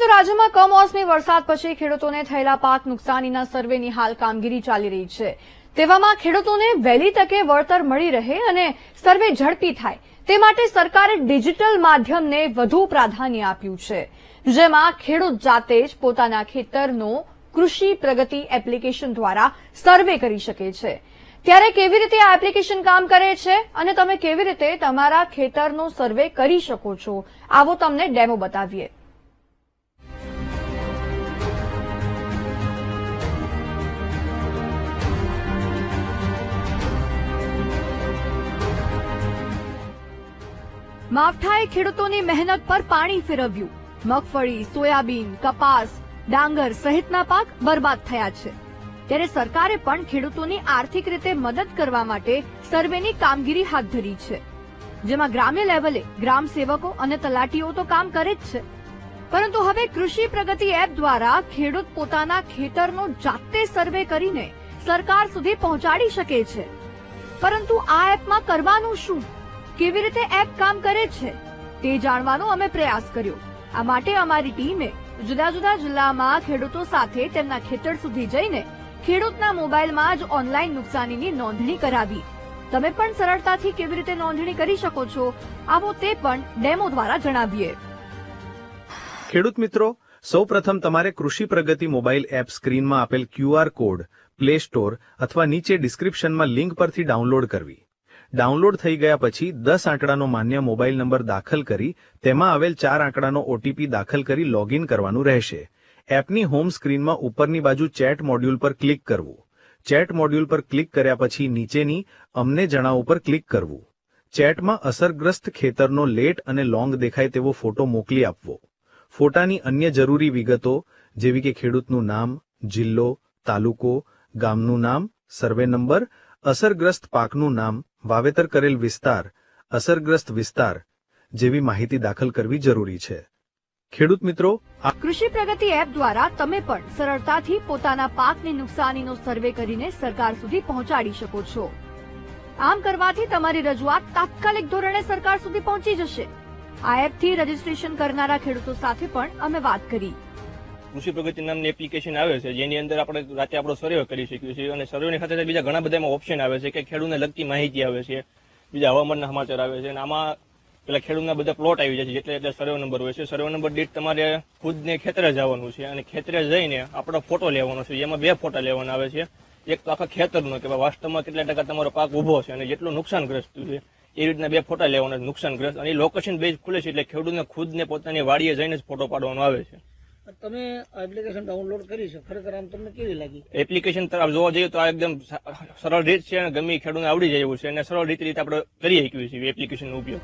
તો રાજ્યમાં કમોસમી વરસાદ પછી ખેડૂતોને થયેલા પાક નુકસાનીના સર્વેની હાલ કામગીરી ચાલી રહી છે. તેવામાં ખેડૂતોને વહેલી તકે વળતર મળી રહે અને સર્વે ઝડપી થાય. તે માટે સરકારે ડિજિટલ માધ્યમને વધુ પ્રાધાન્ય આપ્યું છે. જેમાં ખેડૂત જાતે જ પોતાના ખેતરનો કૃષિ પ્રગતિ એપ્લિકેશન દ્વારા સર્વે કરી શકે છે. ત્યારે કેવી રીતે આ એપ્લિકેશન કામ કરે છે અને તમે કેવી રીતે તમારા ખેતરનો સર્વે કરી શકો છો, આવો તમને ડેમો બતાવીએ. માવઠાએ ખેડૂતોની મહેનત પર પાણી ફેરવ્યું. મગફળી, સોયાબીન, કપાસ, ડાંગર સહિતના પાક બરબાદ થયા છે. ત્યારે સરકારે પણ ખેડૂતોની આર્થિક રીતે મદદ કરવા માટે સર્વેની કામગીરી હાથ ધરી છે. જેમાં ગ્રામ્ય લેવલે ગ્રામ સેવકો અને તલાટીઓ તો કામ કરે જ છે. પરંતુ હવે કૃષિ પ્રગતિ એપ દ્વારા ખેડૂત પોતાના ખેતરનો જાતે સર્વે કરીને સરકાર સુધી પહોંચાડી શકે છે. પરંતુ આ એપમાં કરવાનું શું? કેવી રીતે એપ કામ કરે છે તે જાણવાનો અમે પ્રયાસ કર્યો. આ માટે અમારી ટીમે જુદા જુદા જિલ્લામાં ખેડૂતો સાથે તેમના ખેતર સુધી જઈને ખેડૂતના મોબાઈલમાં જ ઓનલાઈન નુકસાનીની નોંધણી કરાવી. તમે પણ સરળતાથી કેવી રીતે નોંધણી કરી શકો છો આવો તે પણ ડેમો દ્વારા જણાવીએ. ખેડૂત મિત્રો, સૌપ્રથમ તમારે કૃષિ પ્રગતિ મોબાઈલ એપ સ્ક્રીનમાં આપેલ ક્યુઆર કોડ, પ્લે સ્ટોર અથવા નીચે ડિસ્ક્રિપ્શનમાં લિંક પરથી ડાઉનલોડ કરવી. ડાઉનલોડ થઈ ગયા પછી દસ આંકડાનો માન્ય મોબાઈલ નંબર દાખલ કરી, તેમાં આવેલ ચાર આંકડાનો ઓટીપી દાખલ કરી લોગિન કરવાનું રહેશે. એપની હોમ સ્ક્રીનમાં ઉપરની બાજુ ચેટ મોડ્યુલ પર ક્લિક કરવું. ચેટ મોડ્યુલ પર ક્લિક કર્યા પછી નીચેની અમને જણાવો પર ક્લિક કરવું. ચેટમાં અસરગ્રસ્ત ખેતરનો લેટ અને લોંગ દેખાય તેવો ફોટો મોકલી આપવો. ફોટાની અન્ય જરૂરી વિગતો જેવી કે ખેડૂતનું નામ, જિલ્લો, તાલુકો, ગામનું નામ, સર્વે નંબર, અસરગ્રસ્ત પાકનું નામ વાવેતર કરેલ વિસ્તાર, અસરગ્રસ્ત વિસ્તાર જેવી માહિતી દાખલ કરવી જરૂરી છે. ખેડૂત મિત્રો કૃષિ પ્રગતિ એપ દ્વારા તમે પણ સરળતાથી પોતાના પાકની નુકસાનીનો સર્વે કરીને સરકાર સુધી પહોંચાડી શકો છો. આમ કરવાથી તમારી રજૂઆત તાત્કાલિક ધોરણે સરકાર સુધી પહોંચી જશે. આ એપથી રજીસ્ટ્રેશન કરનારા ખેડૂતો સાથે પણ અમે વાત કરી. કૃષિ પ્રગતિ નામની એપ્લિકેશન આવે છે, જેની અંદર આપણે રાતે આપણો સર્વે કરી શકીએ છીએ અને સર્વેની સાથે બીજા ઘણા બધા એમાં ઓપ્શન આવે છે કે ખેડૂતને લગતી માહિતી આવે છે, બીજા હવામાનના સમાચાર આવે છે અને આમાં પેલા ખેડૂતના બધા પ્લોટ આવી જાય છે, જેટલે એટલે સર્વે નંબર હોય છે. સર્વે નંબર દીઠ તમારે ખુદને ખેતરે જવાનું છે અને ખેતરે જઈને આપણો ફોટો લેવાનો છે એમાં બે ફોટા લેવાના આવે છે. એક તો આખા ખેતરનો કે વાસ્તવમાં કેટલા ટકા તમારો પાક ઊભો છે અને જેટલું નુકસાનગ્રસ્ત છે, એ રીતના બે ફોટા લેવાના નુકસાનગ્રસ્ત. અને લોકેશન બેઝ ખુલે છે એટલે ખેડૂતને ખુદને પોતાની વાડીએ જઈને જ ફોટો પાડવાનો આવે છે. તમે એપ્લિકેશન ડાઉનલોડ કરી છે ખરેખર આમ તમને કેવી લાગી? એપ્લિકેશન તરફ જોવા જઈએ તો આ એકદમ સરળ રીત છે અને ગમે ખેડૂત ખેડૂતને આવડી જાય એવું છે અને સરળ રીતે રીતે આપણે કરી શકીએ છીએ એપ્લિકેશનનો ઉપયોગ.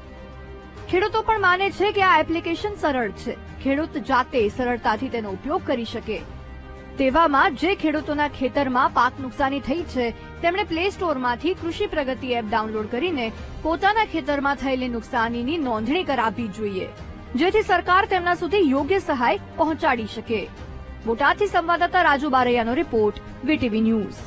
ખેડૂતો પણ માને છે કે આ એપ્લિકેશન સરળ છે. ખેડૂત જાતે સરળતાથી તેનો ઉપયોગ કરી શકે. તેવામાં જે ખેડૂતોના ખેતરમાં પાક નુકસાની થઈ છે તેમણે પ્લે સ્ટોરમાંથી કૃષિ પ્રગતિ એપ ડાઉનલોડ કરીને પોતાના ખેતરમાં થયેલી નુકસાનીની નોંધણી કરાવવી જોઈએ. જેથી સરકાર તેમના સુધી યોગ્ય સહાય પહોંચાડી શકે. બોટાદથી સંવાદદાતા રાજુ બારૈયાનો રિપોર્ટ, વીટીવી ન્યૂઝ.